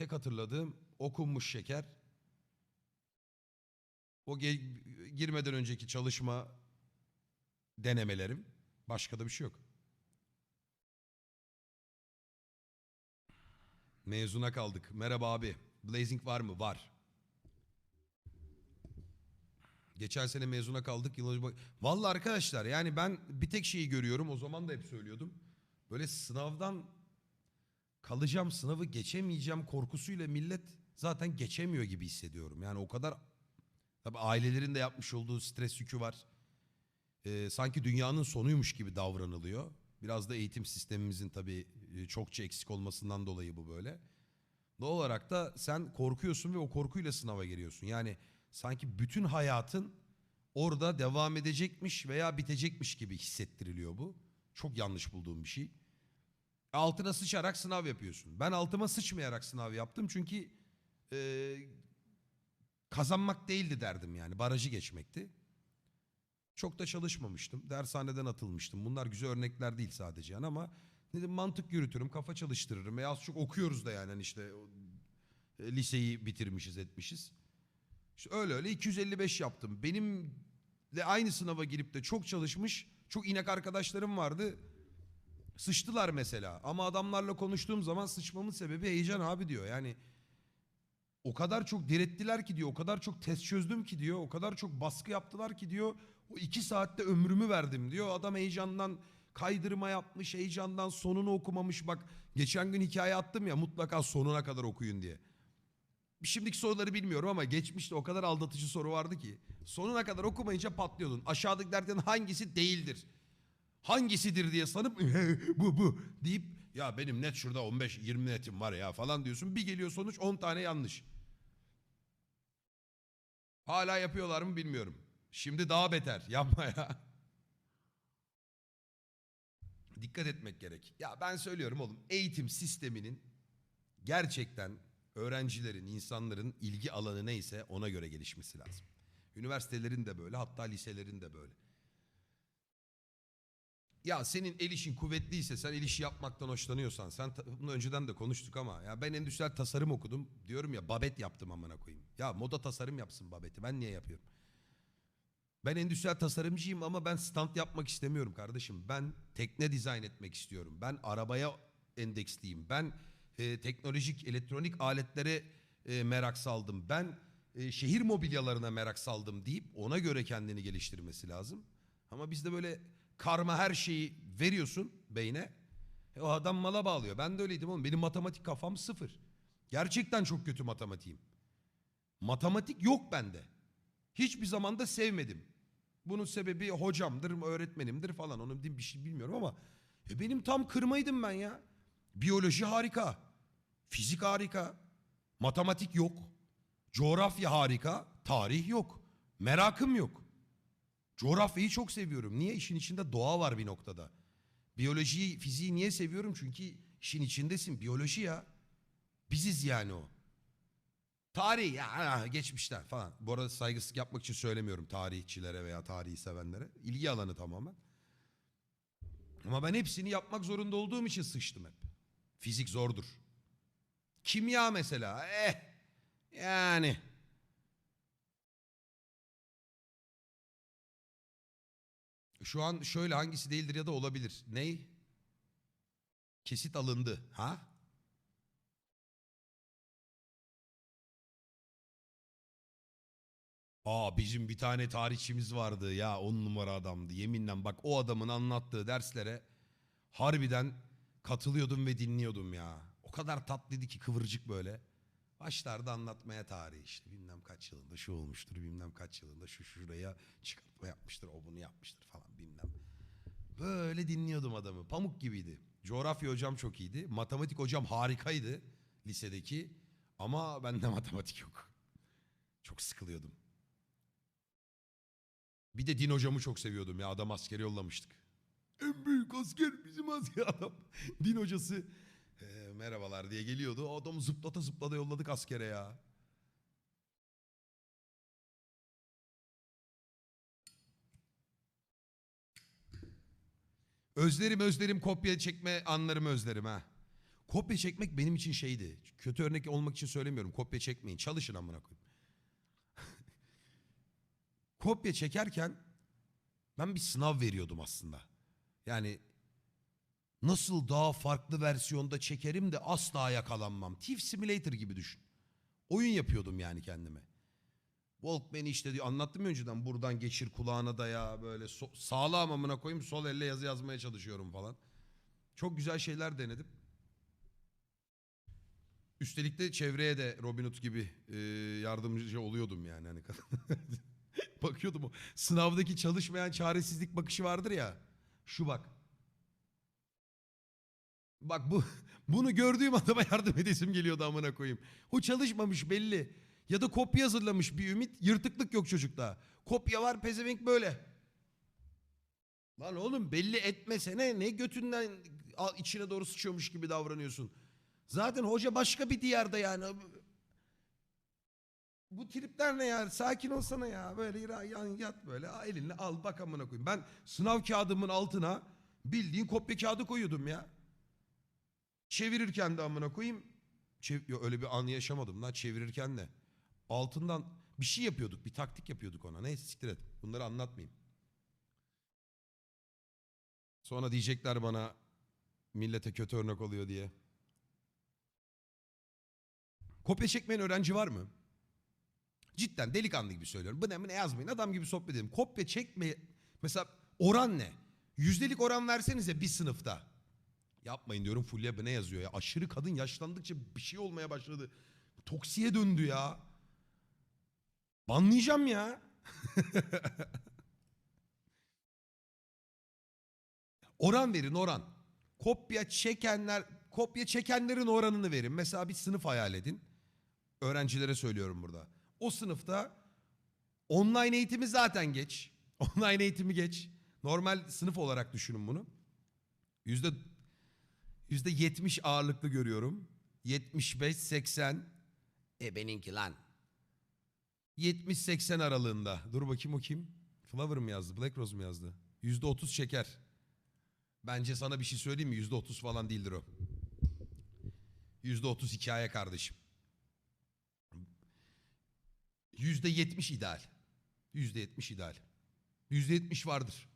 tek hatırladığım okunmuş şeker. O girmeden önceki çalışma denemelerim. Başka da bir şey yok. Mezuna kaldık. Merhaba abi. Blazing var mı? Var. Geçen sene mezuna kaldık. Yıl önce bak- Vallahi arkadaşlar yani ben bir tek şeyi görüyorum. O zaman da hep söylüyordum. Böyle sınavdan kalacağım, sınavı geçemeyeceğim korkusuyla millet zaten geçemiyor gibi hissediyorum. Yani o kadar tabii ailelerin de yapmış olduğu stres yükü var. Ee, sanki dünyanın sonuymuş gibi davranılıyor. Biraz da eğitim sistemimizin tabii e, çokça eksik olmasından dolayı bu böyle. Doğal olarak da sen korkuyorsun ve o korkuyla sınava giriyorsun. Yani sanki bütün hayatın orada devam edecekmiş veya bitecekmiş gibi hissettiriliyor bu. Çok yanlış bulduğum bir şey. Altına sıçarak sınav yapıyorsun. Ben altıma sıçmayarak sınav yaptım çünkü e, kazanmak değildi derdim yani barajı geçmekti. Çok da çalışmamıştım. Dershaneden atılmıştım. Bunlar güzel örnekler değil sadece yani ama dedim mantık yürütürüm, kafa çalıştırırım. E az çok okuyoruz da yani hani işte e, liseyi bitirmişiz, etmişiz. İşte öyle öyle 255 yaptım. Benimle aynı sınava girip de çok çalışmış, çok inek arkadaşlarım vardı. Sıçtılar mesela. Ama adamlarla konuştuğum zaman sıçmamın sebebi heyecan abi diyor. Yani o kadar çok direttiler ki diyor. O kadar çok test çözdüm ki diyor. O kadar çok baskı yaptılar ki diyor. O iki saatte ömrümü verdim diyor. Adam heyecandan kaydırma yapmış. Heyecandan sonunu okumamış. Bak geçen gün hikaye attım ya mutlaka sonuna kadar okuyun diye. Şimdiki soruları bilmiyorum ama geçmişte o kadar aldatıcı soru vardı ki. Sonuna kadar okumayınca patlıyordun. Aşağıdakilerden hangisi değildir? Hangisidir diye sanıp bu bu deyip ya benim net şurada 15-20 netim var ya falan diyorsun. Bir geliyor sonuç 10 tane yanlış. Hala yapıyorlar mı bilmiyorum. Şimdi daha beter. Yapma ya. Dikkat etmek gerek. Ya ben söylüyorum oğlum eğitim sisteminin gerçekten öğrencilerin, insanların ilgi alanı neyse ona göre gelişmesi lazım. Üniversitelerin de böyle hatta liselerin de böyle. Ya senin el işin kuvvetliyse sen el işi yapmaktan hoşlanıyorsan sen bunu önceden de konuştuk ama ya ben endüstriyel tasarım okudum diyorum ya babet yaptım amına koyayım. Ya moda tasarım yapsın babeti ben niye yapıyorum? Ben endüstriyel tasarımcıyım ama ben stand yapmak istemiyorum kardeşim. Ben tekne dizayn etmek istiyorum. Ben arabaya endeksliyim. Ben e, teknolojik, elektronik aletlere e, merak saldım. Ben e, şehir mobilyalarına merak saldım deyip ona göre kendini geliştirmesi lazım. Ama bizde böyle karma her şeyi veriyorsun beyne. E, o adam mala bağlıyor. Ben de öyleydim oğlum. Benim matematik kafam sıfır. Gerçekten çok kötü matematiğim. Matematik yok bende. Hiçbir zaman da sevmedim. Bunun sebebi hocamdır, öğretmenimdir falan. Onun bir şey bilmiyorum ama e benim tam kırmaydım ben ya. Biyoloji harika. Fizik harika. Matematik yok. Coğrafya harika. Tarih yok. Merakım yok. Coğrafyayı çok seviyorum. Niye? İşin içinde doğa var bir noktada. Biyolojiyi, fiziği niye seviyorum? Çünkü işin içindesin. Biyoloji ya. Biziz yani o. Tarih ya geçmişler falan. Bu arada saygısızlık yapmak için söylemiyorum tarihçilere veya tarihi sevenlere. İlgi alanı tamamen. Ama ben hepsini yapmak zorunda olduğum için sıçtım hep. Fizik zordur. Kimya mesela eh yani. Şu an şöyle hangisi değildir ya da olabilir. Ney? Kesit alındı. Ha? Aa bizim bir tane tarihçimiz vardı ya on numara adamdı yeminle bak o adamın anlattığı derslere harbiden katılıyordum ve dinliyordum ya. O kadar tatlıydı ki kıvırcık böyle. Başlardı anlatmaya tarihi işte bilmem kaç yılında şu olmuştur bilmem kaç yılında şu şuraya çıkartma yapmıştır o bunu yapmıştır falan bilmem. Böyle dinliyordum adamı pamuk gibiydi. Coğrafya hocam çok iyiydi. Matematik hocam harikaydı lisedeki ama bende matematik yok. Çok sıkılıyordum. Bir de din hocamı çok seviyordum ya. Adam askere yollamıştık. En büyük asker bizim asker adam. Din hocası "Ee, merhabalar diye geliyordu. O adamı zıplata zıplata yolladık askere ya. Özlerim özlerim kopya çekme anlarımı özlerim ha. kopya çekmek benim için şeydi. Kötü örnek olmak için söylemiyorum. Kopya çekmeyin. Çalışın amına koyayım. kopya çekerken ben bir sınav veriyordum aslında. Yani nasıl daha farklı versiyonda çekerim de asla yakalanmam. Thief Simulator gibi düşün. Oyun yapıyordum yani kendime. Walkman'i işte diyor anlattım ya önceden buradan geçir kulağına daya böyle so- sağlam amına koyayım sol elle yazı yazmaya çalışıyorum falan. Çok güzel şeyler denedim. Üstelik de çevreye de Robin Hood gibi e, yardımcı oluyordum yani. Hani Bakıyordum o sınavdaki çalışmayan çaresizlik bakışı vardır ya. Şu bak. Bak bu bunu gördüğüm adama yardım edesim geliyordu amına koyayım. O çalışmamış belli. Ya da kopya hazırlamış bir ümit. Yırtıklık yok çocukta. Kopya var pezevenk böyle. Lan oğlum belli etmesene ne götünden içine doğru sıçıyormuş gibi davranıyorsun. Zaten hoca başka bir diyarda yani. Bu tripler ne ya? Sakin olsana ya. Böyle yan yat böyle. Elinle al bak amına koyayım. Ben sınav kağıdımın altına bildiğin kopya kağıdı koyuyordum ya. Çevirirken de amına koyayım. Çev Yo, öyle bir an yaşamadım lan çevirirken de. Altından bir şey yapıyorduk. Bir taktik yapıyorduk ona. Neyse siktir et. Bunları anlatmayayım. Sonra diyecekler bana millete kötü örnek oluyor diye. Kopya çekmeyen öğrenci var mı? Cidden delikanlı gibi söylüyorum. Bu ne yazmayın adam gibi sohbet edelim. Kopya çekme mesela oran ne? Yüzdelik oran versenize bir sınıfta. Yapmayın diyorum Fulya ne yazıyor ya. Aşırı kadın yaşlandıkça bir şey olmaya başladı. Toksiye döndü ya. Banlayacağım ya. oran verin oran. Kopya çekenler, kopya çekenlerin oranını verin. Mesela bir sınıf hayal edin. Öğrencilere söylüyorum burada. O sınıfta online eğitimi zaten geç. Online eğitimi geç. Normal sınıf olarak düşünün bunu. Yüzde yüzde yetmiş ağırlıklı görüyorum. 75 80 e benimki lan. 70-80 aralığında. Dur bakayım o kim? Flower mı yazdı? Black Rose mu yazdı? Yüzde otuz şeker. Bence sana bir şey söyleyeyim mi? Yüzde otuz falan değildir o. Yüzde otuz hikaye kardeşim. Yüzde yetmiş ideal. Yüzde yetmiş ideal. Yüzde yetmiş vardır.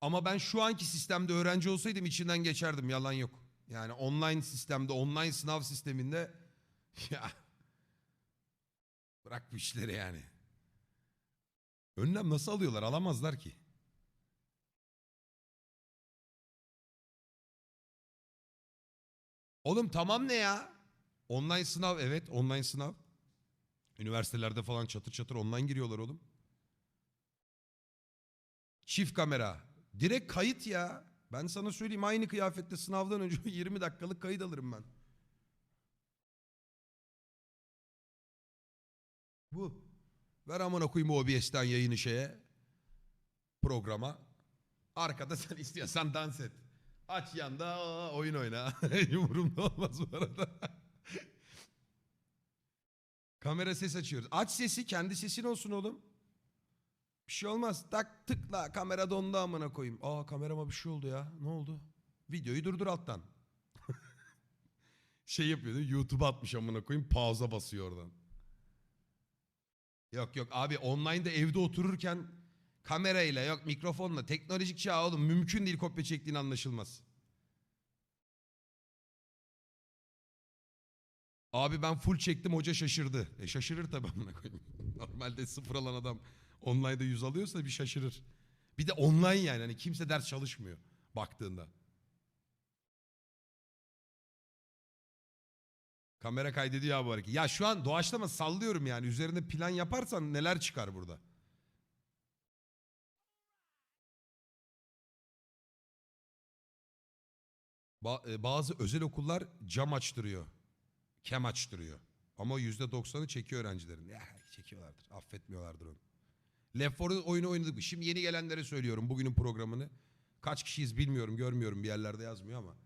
Ama ben şu anki sistemde öğrenci olsaydım içinden geçerdim yalan yok. Yani online sistemde, online sınav sisteminde ya bırak bu işleri yani. Önlem nasıl alıyorlar? Alamazlar ki. Oğlum tamam ne ya? Online sınav evet online sınav. Üniversitelerde falan çatır çatır online giriyorlar oğlum. Çift kamera. Direkt kayıt ya. Ben sana söyleyeyim aynı kıyafette sınavdan önce 20 dakikalık kayıt alırım ben. Bu. Ver amına koyayım OBS'ten yayını şeye. Programa. Arkada sen istiyorsan dans et. Aç yanda oyun oyna. Umurumda olmaz bu arada. Kamera ses açıyoruz. Aç sesi kendi sesin olsun oğlum. Bir şey olmaz. Tak tıkla kamera dondu amına koyayım. Aa kamerama bir şey oldu ya. Ne oldu? Videoyu durdur alttan. şey yapıyor değil mi? YouTube'a atmış amına koyayım. Pauza basıyor oradan. Yok yok abi online'da evde otururken kamerayla yok mikrofonla teknolojik çağ oğlum mümkün değil kopya çektiğin anlaşılmaz. Abi ben full çektim hoca şaşırdı. E şaşırır tabii amına koyayım. Normalde sıfır alan adam online'da yüz alıyorsa bir şaşırır. Bir de online yani hani kimse ders çalışmıyor baktığında. Kamera kaydediyor abi bu hareket. Ya şu an doğaçlama sallıyorum yani. Üzerinde plan yaparsan neler çıkar burada. Ba- e, bazı özel okullar cam açtırıyor. Kem açtırıyor. Ama yüzde doksanı çekiyor öğrencilerin. Ya çekiyorlardır. Affetmiyorlardır onu. Left 4 Dead oyunu oynadık. Şimdi yeni gelenlere söylüyorum bugünün programını. Kaç kişiyiz bilmiyorum görmüyorum bir yerlerde yazmıyor ama.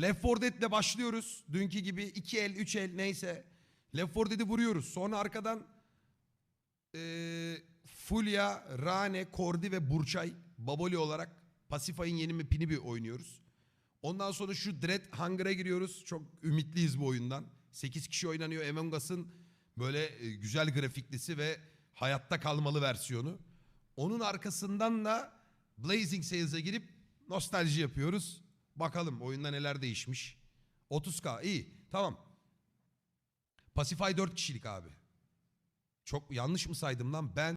Left 4 Dead'le başlıyoruz. Dünkü gibi iki el, üç el neyse. Left 4 Dead'i vuruyoruz. Sonra arkadan eee Fulya, Rane, Kordi ve Burçay Baboli olarak Pasifay'ın yeni mapini bir oynuyoruz. Ondan sonra şu Dread Hunger'a giriyoruz. Çok ümitliyiz bu oyundan. 8 kişi oynanıyor. Among Us'ın böyle e, güzel grafiklisi ve hayatta kalmalı versiyonu. Onun arkasından da Blazing Sales'e girip nostalji yapıyoruz. Bakalım oyunda neler değişmiş. 30k iyi tamam. Pacify 4 kişilik abi. Çok yanlış mı saydım lan? Ben